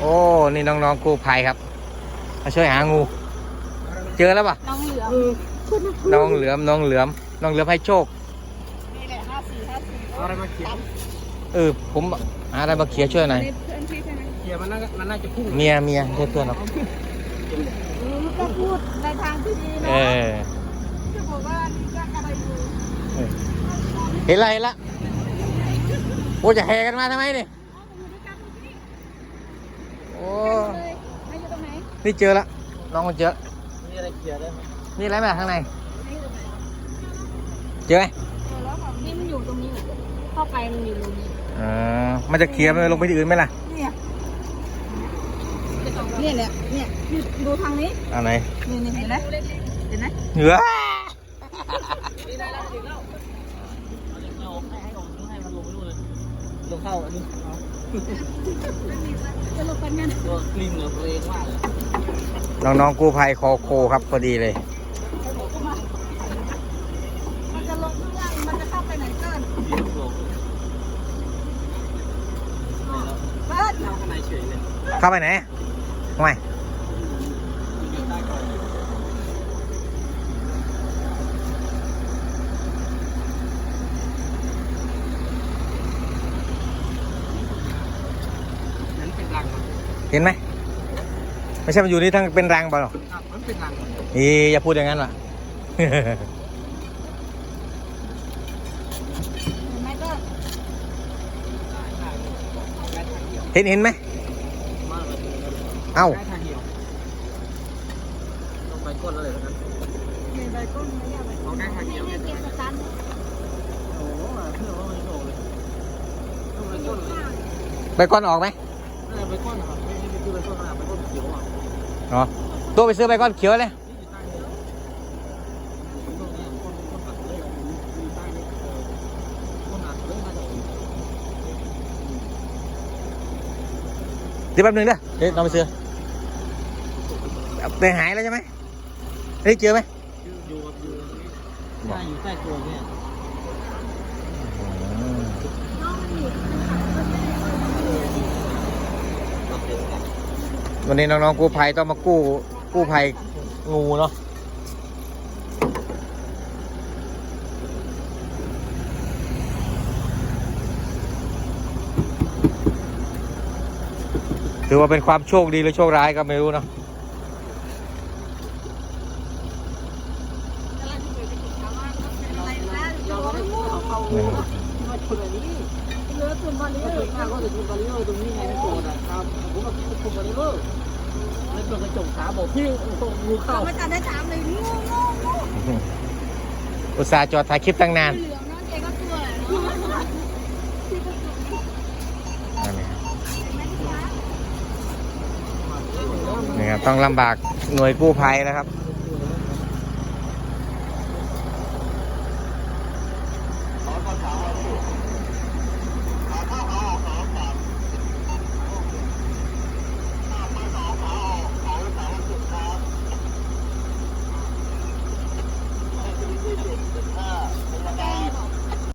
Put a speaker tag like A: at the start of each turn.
A: โอ้ นี่น้องๆกู้ภัยครับ มาช่วยหางู เจอแล้วปะ
B: น้องเหลือ
A: น้องเหลือมน้องเหลือมน้องเหลือมให้โชค
B: นี่แหละห้าสี่ห้าสี่
C: เอาอะไรมาเขียน
A: เออผมหาอะไรมาเคลียร์ช่วยหน่อย
B: เพื่อนพี่ใช่ไหม
C: เขียนมันน่ามันน่าจะพุ่ง
A: เมียเมียไม่ใช่เพื่อนหรอก
B: อืมก็พูดในทางที่ดี
A: เอ
B: เนาะ
A: อ
B: จะบอกว่านี่ก็อะไรอยู่
A: เห็นอะไรเห็นละโอ้จะแห่กันมาทำไมเนี่ยโอ้
B: เลยไม่อยู่ตรงไห น
A: นี่เจอละน้องมันเจอ
C: มีอะไรเขียนได้ไหม
A: นี่อะไรมาข้างใน
B: ไม่อยู่ตรงไหน
A: เจอไหม
B: เออแล้วแบบนี่มันอยู่ตรงนี้เข้าไปมันอยู่ตรงนี้
A: อ่ามันจะเคลียร์มันลงไปที่อื่นไหมล่ะ
B: เนี่ยเนี่ยแหละเนี่ยดูทางนี้
A: อันไหน
B: นี่นี่เห็นไหมเห็นไหม
A: เหนือ
C: ลงเข้าอันนี้เอา
B: จะลงไปงั้น
C: ตัวกลิ้งเหลือตัวเองมากเลย
A: น้องๆกู้ภัยคอโคครับพอดีเลย
B: มันจะลงข้างล่างมันจะเข้าไปไหนเกิน
C: เลี้ยงลง
B: เกิน
C: เข้าข้างในเฉยเลย
A: เข้าไปไหนทำไม
C: นั้นเป็นรังมัน
A: เห็นไหมไม่ใช่มันอยู่นี่ทั้งเป็นรังเปล่า
C: ครับมันเป็นรังมัน
A: อีอย่าพูดอย่างนั้นว่ะ
B: เห็นไหมเกิน
A: เห็นเห็นไหม
C: มากเลย
A: เอ้า
C: ได้ทางเหี่ยวลงไปก้นแล้วเลยนะครับ
B: เห็นใบต้นไหมเนี่ยใบต้น
C: เอาได้ทางเดียว
B: นี่เกียร์สตัน
C: โอ้โหเพื่อว่ามันโผล่เลยลงไปก้นเลย
A: ไปก้อนออกไหม
C: นั่นแหละไปก้นนะครับ ไปก้นขนาดไปก้นเขียวอะ
A: อ๋อตัวไปซื้อไปก้อนเขียวเลย
C: นี่อยู่ใต้นี้ก้นเนี่ยก้นก้นอัดเลยอยู่ใต้นี้เออก้นอัดเลยมาจาก
A: เดี๋ยวแป๊บนึงเด้อเดี๋ยวเราไปซื้อไปหายแล้วใช่ไหมได้เจอไหม
C: อยู่อยู่อยู่ใต้ตัวเนี่ย
A: วันนี้น้องๆกู้ภัยต้องมากู้กู้ภัยงูเนาะถือว่าเป็นความโชคดีหรือโชคร้ายก็ไม่รู้เนาะอืม
C: มาชนอันนี้
B: เหลื อส่วนบอลนี้
C: ถ้าเป็นข้างก็จะชนบาริเออร์ตรงนี้ไงในโกดอะครับผมก็ชนบาริเออร์แล้วตัวกระจกขาบอกพี่งูเข้า
B: ไม่ตัดได้ถามเลยงูงูงู
A: อุตส่าห์จอดถ่ายคลิปตั้งนาน
B: เหลืองนั่นเองก็ตัวเนาะ
A: นี่ครับต้องลำบากหน่วยกู้ภัยนะครับ